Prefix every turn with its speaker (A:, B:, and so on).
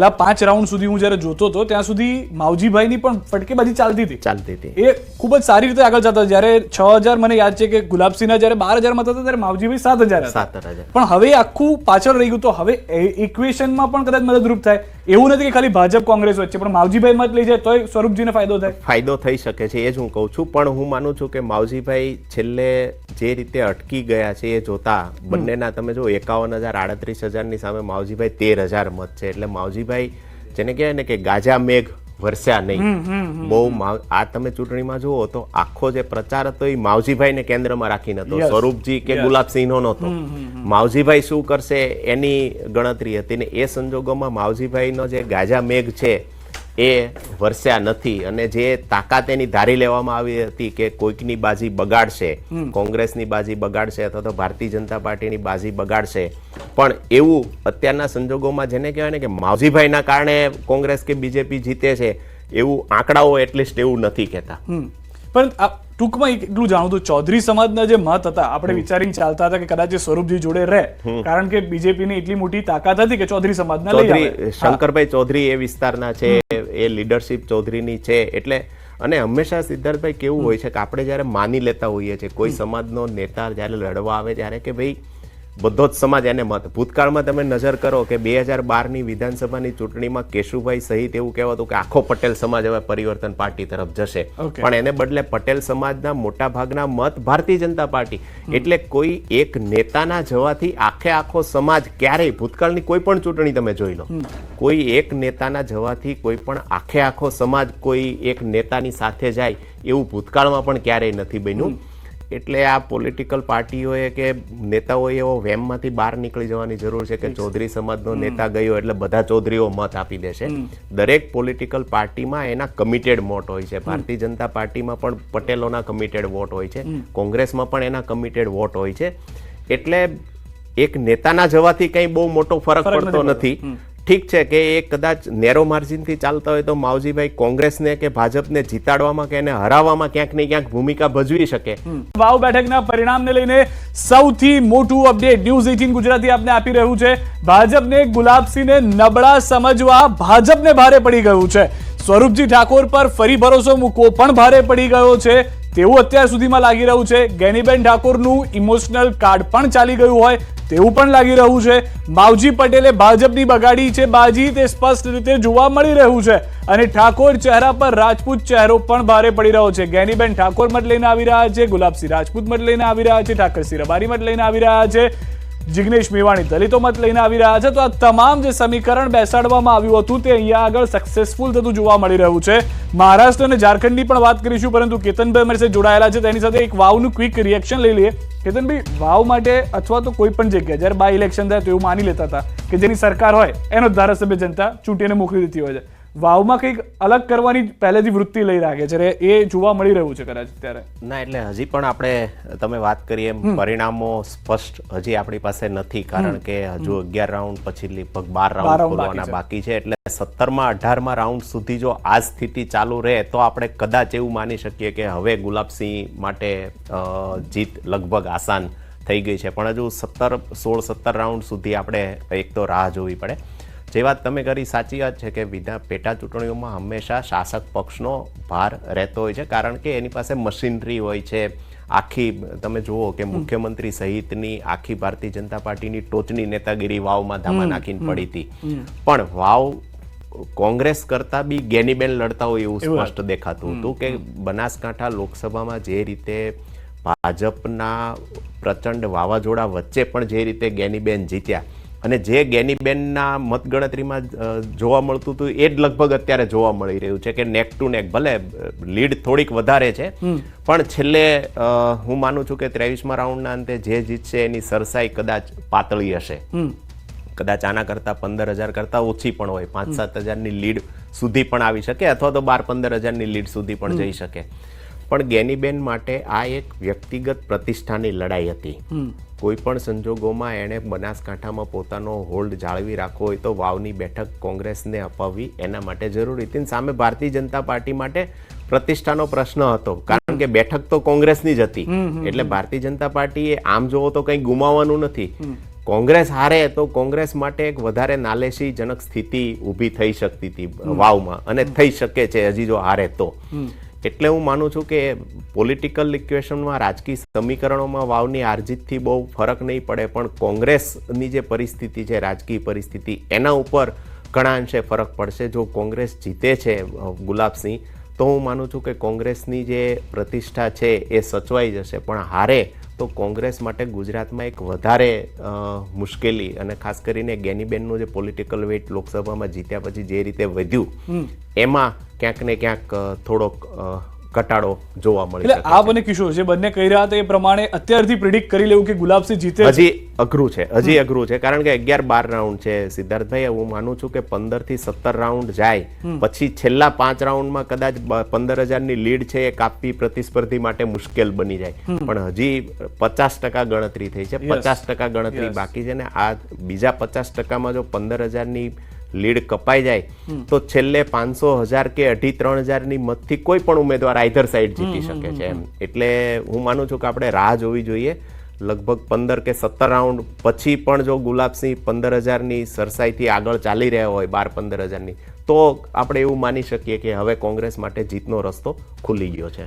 A: છેલ્લા પાંચ રાઉન્ડ સુધી હું જ્યારે જોતો હતો ત્યાં સુધી માવજીભાઈની પણ ફટકેબાજી ચાલતી હતી.
B: ચાલતી હતી.
A: એ ખૂબ જ સારી રીતે આગળ જતા જયારે છ હજાર મને યાદ છે કે ગુલાબસિંહના જ્યારે બાર હજાર થતા હતા ત્યારે માવજીભાઈ સાત હજાર
B: સાત હજાર.
A: પણ હવે આખું પાછળ રહી ગયું તો હવે ઇક્વેશનમાં પણ કદાચ મદદરૂપ થાય. એવું નથી કે ખાલી ભાજપ કોંગ્રેસ વચ્ચે, પણ માવજીભાઈ મત લઈ જાય તોય સ્વરૂપજીને ફાયદો થાય.
B: ફાયદો થઈ શકે છે, એ જ હું કહું છું. પણ હું માનું છું કે માવજીભાઈ છેલ્લે જે રીતે અટકી ગયા છે, એ જોતા બંનેના તમે જો એકાવન હજાર આડત્રીસ હજારની સામે માવજીભાઈ તેર હજાર મત છે. એટલે માવજીભાઈ જેને કહેવાય ને કે ગાજા મેઘ વરસ્યા નહીં. બહુ આ તમે ચૂંટણીમાં જુઓ તો આખો જે પ્રચાર હતો એ માવજીભાઈને કેન્દ્રમાં રાખીને હતો. સ્વરૂપજી કે ગુલાબસિંહનો નહોતો. માવજીભાઈ શું કરશે એની ગણતરી હતી ને એ સંજોગોમાં માવજીભાઈનો જે ગાજા મેઘ છે એ વરસ્યા નથી અને જે તાકાત એની ધારી લેવામાં આવી હતી કે કોઈકની બાજી બગાડશે કોંગ્રેસની બાજી બગાડશે અથવા તો ભારતીય જનતા પાર્ટીની બાજી બગાડશે પણ એવું અત્યારના સંજોગોમાં જેને કહેવાય ને કે માવજીભાઈના કારણે કોંગ્રેસ કે બીજેપી જીતે છે એવું આંકડાઓ એટલીસ્ટ એવું નથી કહેતા.
A: પણ ટૂંકમાં એટલું જાણું તો ચૌધરી સમાજના જે મત હતા આપણે વિચારીને ચાલતા હતા કે કદાચ સ્વરૂપજી જોડે રહે કારણ કે બીજેપીની એટલી મોટી તાકાત હતી કે ચૌધરી સમાજના
B: ચૌધરી શંકરભાઈ ચૌધરી એ વિસ્તારના છે એ લીડરશિપ ચૌધરીની છે એટલે અને હંમેશા સિદ્ધાર્થભાઈ કેવું હોય છે કે આપણે જ્યારે માની લેતા હોઈએ છીએ કોઈ સમાજનો નેતા જ્યારે લડવા આવે ત્યારે કે ભાઈ બધો જ સમાજ એને મત ભૂતકાળમાં તમે નજર કરો કે બે હજાર બારની વિધાનસભાની ચૂંટણીમાં કેશુભાઈ સહિત એવું કહેવાતું કે આખો પટેલ સમાજ હવે પરિવર્તન પાર્ટી તરફ જશે. પણ એને બદલે પટેલ સમાજના મોટા ભાગના મત ભારતીય જનતા પાર્ટી. એટલે કોઈ એક નેતાના જવાથી આખે આખો સમાજ ક્યારેય ભૂતકાળની કોઈ પણ ચૂંટણી તમે જોઈ લો. કોઈ એક નેતાના જવાથી કોઈ પણ આખે આખો સમાજ કોઈ એક નેતાની સાથે જાય એવું ભૂતકાળમાં પણ ક્યારેય નથી બન્યું. એટલે આ પોલિટિકલ પાર્ટીઓએ કે નેતાઓએ એવો વેમમાંથી બહાર નીકળી જવાની જરૂર છે કે ચૌધરી સમાજનો નેતા ગયો એટલે બધા ચૌધરીઓ મત આપી દેશે. દરેક પોલિટિકલ પાર્ટીમાં એના કમિટેડ વોટ હોય છે. ભારતીય જનતા પાર્ટીમાં પણ પટેલોના કમિટેડ વોટ હોય છે. કોંગ્રેસમાં પણ એના કમિટેડ વોટ હોય છે. એટલે એક નેતાના જવાથી કંઈ બહુ મોટો ફરક પડતો
A: નથી
B: ઠીક છે કે એ કદાચ નેરો માર્જિનથી ચાલતા હોય તો માવજીભાઈ કોંગ્રેસને કે ભાજપને જીતાડવામાં કે એને હરાવવામાં ક્યાંક ને ક્યાંક ભૂમિકા ભજવી શકે.
A: વાવ બેઠકના પરિણામને લઈને સૌથી મોટું અપડેટ ન્યૂઝ એટીન ગુજરાતી આપને આપી રહ્યું છે. ભાજપને ગુલાબસિંહને નબળા સમજવા ભાજપને ભારે પડી ગયું છે. સ્વરૂપજી ઠાકોર પર ફરી ભરોસો મૂકવો પણ ભારે પડી ગયો છે. તેવું અત્યાર સુધીમાં લાગી રહ્યું છે. ગેનીબેન ઠાકોરનું ઇમોશનલ કાર્ડ પણ ચાલી ગયું હોય. તેવું પણ લાગી રહ્યું છે. માવજી પટેલે ભાજપની બગાડી છે. બાજી, તે સ્પષ્ટ રીતે જોવા મળી રહ્યું છે. અને ઠાકોર ચહેરા પર રાજપૂત ચહેરો પણ ભારે પડી રહ્યો છે. ગેનીબેન ઠાકોર મત લઈને આવી રહ્યા છે. ગુલાબસિંહ રાજપૂત મત લઈને આવી રહ્યા છે. ઠાકરસિંહ રબારી મત લઈને આવી રહ્યા છે. જિગ્નેશ મેવાણી દલિતો મત લઈને આવી રહ્યા છે. તો આ તમામ જે સમીકરણ બેસાડવામાં આવ્યું હતું તે અહીંયા આગળ સક્સેસફુલ થતું જોવા મળી રહ્યું છે. મહારાષ્ટ્ર અને ઝારખંડની પણ વાત કરીશું, પરંતુ કેતનભાઈ અમારી જોડાયેલા છે. તેની સાથે એક વાવનું ક્વિક રિએક્શન લઈ લઈએ. કેતનભાઈ, વાવ માટે અથવા તો કોઈ પણ જગ્યાએ જ્યારે બાય ઇલેક્શન થાય તો એવું માની લેતા હતા કે જેની સરકાર હોય, એનો ધારાસભ્ય જનતા ચૂંટીને મોકલી દીધી હોય છે. વાવમાં કંઈક અલગ કરવાની પહેલેથી વૃત્તિ લઈ રાખે છે એ જોવા મળી રહ્યું છે કદાચ અત્યારે
B: ના એટલે હજી પણ આપણે તમે વાત કરીએ એમ પરિણામો સ્પષ્ટ હજી આપણી પાસે નથી કારણ કે હજુ અગિયાર રાઉન્ડ પછી લગભગ બાર રાઉન્ડ ખોલવાના
A: બાકી
B: છે. એટલે સત્તરમાં અઢારમાં રાઉન્ડ સુધી જો આ સ્થિતિ ચાલુ રહે તો આપણે કદાચ એવું માની શકીએ કે હવે ગુલાબસિંહ માટે જીત લગભગ આસાન થઈ ગઈ છે. પણ હજુ સત્તર સોળ સત્તર રાઉન્ડ સુધી આપણે એક તો રાહ જોવી પડે. જે વાત તમે કરી સાચી વાત છે કે વિધા પેટા ચૂંટણીઓમાં હંમેશા શાસક પક્ષનો ભાર રહેતો હોય છે કારણ કે એની પાસે મશીનરી હોય છે. આખી તમે જુઓ કે મુખ્યમંત્રી સહિતની આખી ભારતીય જનતા પાર્ટીની ટોચની નેતાગીરી વાવમાં ધામા નાખીને પડી હતી. પણ વાવ કોંગ્રેસ કરતા બી ગેનીબેન લડતા હોય એવું
A: એવું
B: સ્પષ્ટ દેખાતું હતું કે બનાસકાંઠા લોકસભામાં જે રીતે ભાજપના પ્રચંડ વાવાઝોડા વચ્ચે પણ જે રીતે ગેનીબેન જીત્યા અને જે ગેનીબેનના મતગણતરીમાં જોવા મળતું હતું એ જ લગભગ અત્યારે જોવા મળી રહ્યું છે કે નેક ટુ નેક ભલે લીડ થોડીક વધારે છે. પણ છેલ્લે હું માનું છું કે ત્રેવીસમા રાઉન્ડના અંતે જે જીતશે એની સરસાઈ કદાચ પાતળી હશે. કદાચ આના કરતાં પંદર હજાર કરતાં ઓછી પણ હોય પાંચ સાત હજારની લીડ સુધી પણ આવી શકે અથવા તો બાર પંદર હજારની લીડ સુધી પણ જઈ શકે. પણ ગેનીબેન માટે આ એક વ્યક્તિગત પ્રતિષ્ઠાની લડાઈ હતી. કોઈ પણ સંજોગોમાં એણે બનાસકાંઠામાં પોતાનો હોલ્ડ જાળવી રાખવો હોય તો વાવની બેઠક કોંગ્રેસને અપાવવી એના માટે જરૂરી હતી. સામે ભારતીય જનતા પાર્ટી માટે પ્રતિષ્ઠાનો પ્રશ્ન હતો. કારણ કે બેઠક તો કોંગ્રેસની જ હતી. એટલે ભારતીય જનતા પાર્ટીએ આમ જોવો તો કંઈ ગુમાવવાનું નથી. કોંગ્રેસ હારે તો કોંગ્રેસ માટે એક વધારે નાલેશીજનક સ્થિતિ ઊભી થઈ શકતી હતી વાવમાં. અને થઈ શકે છે હજી જો હારે તો. એટલે હું માનું છું કે પોલિટિકલ ઇક્વેશનમાં રાજકીય સમીકરણોમાં વાવની હારજીતથી બહુ ફરક નહીં પડે, પણ કોંગ્રેસની જે પરિસ્થિતિ છે, રાજકીય પરિસ્થિતિ, એના ઉપર ઘણા અંશે ફરક પડશે. જો કોંગ્રેસ જીતે છે ગુલાબસિંહ, તો હું માનું છું કે કોંગ્રેસની જે પ્રતિષ્ઠા છે, એ સચવાઈ જશે. પણ હારે તો કોંગ્રેસ માટે ગુજરાતમાં એક વધારે મુશ્કેલી અને ખાસ કરીને ગેનીબેનનું જે પોલિટિકલ વેઇટ લોકસભામાં જીત્યા પછી જે રીતે વધ્યું એમાં ક્યાંક ને ક્યાંક થોડોક ઘટાડો જોવા મળે
A: એટલે
B: શકે
A: આપ કિશોર જે બંને કહી રહ્યા હતા એ પ્રમાણે અત્યારથી પ્રિડિક્ટ કરી લેવું કે ગુલાબસિંહ જીતે
B: હજી અઘરું છે હજી અઘરું છે. કારણ કે અગિયાર બાર રાઉન્ડ છે. સિદ્ધાર્થભાઈ હું માનું છું કે પંદરથી સત્તર રાઉન્ડ જાય. પછી છેલ્લા પાંચ રાઉન્ડમાં કદાચ પંદર હજારની લીડ છે એ કાપવી પ્રતિસ્પર્ધી માટે મુશ્કેલ બની જાય. પણ હજી પચાસ ટકા ગણતરી થઈ છે. પચાસ ટકા ગણતરી બાકી છે ને આ બીજા પચાસ ટકામાં જો પંદર હજારની લીડ કપાઈ જાય તો છેલ્લે પાંચસો હજાર કે અઢી ત્રણ હજારની મતથી કોઈ પણ ઉમેદવાર આઈધર સાઈડ જીતી શકે છે એમ. એટલે હું માનું છું કે આપણે રાહ જોવી જોઈએ. લગભગ પંદર કે સત્તર રાઉન્ડ પછી પણ જો ગુલાબસિંહ પંદર હજારની સરસાઈથી આગળ ચાલી રહ્યા હોય બાર પંદર હજારની તો આપણે એવું માની શકીએ કે હવે કોંગ્રેસ માટે જીતનો રસ્તો ખુલી ગયો છે.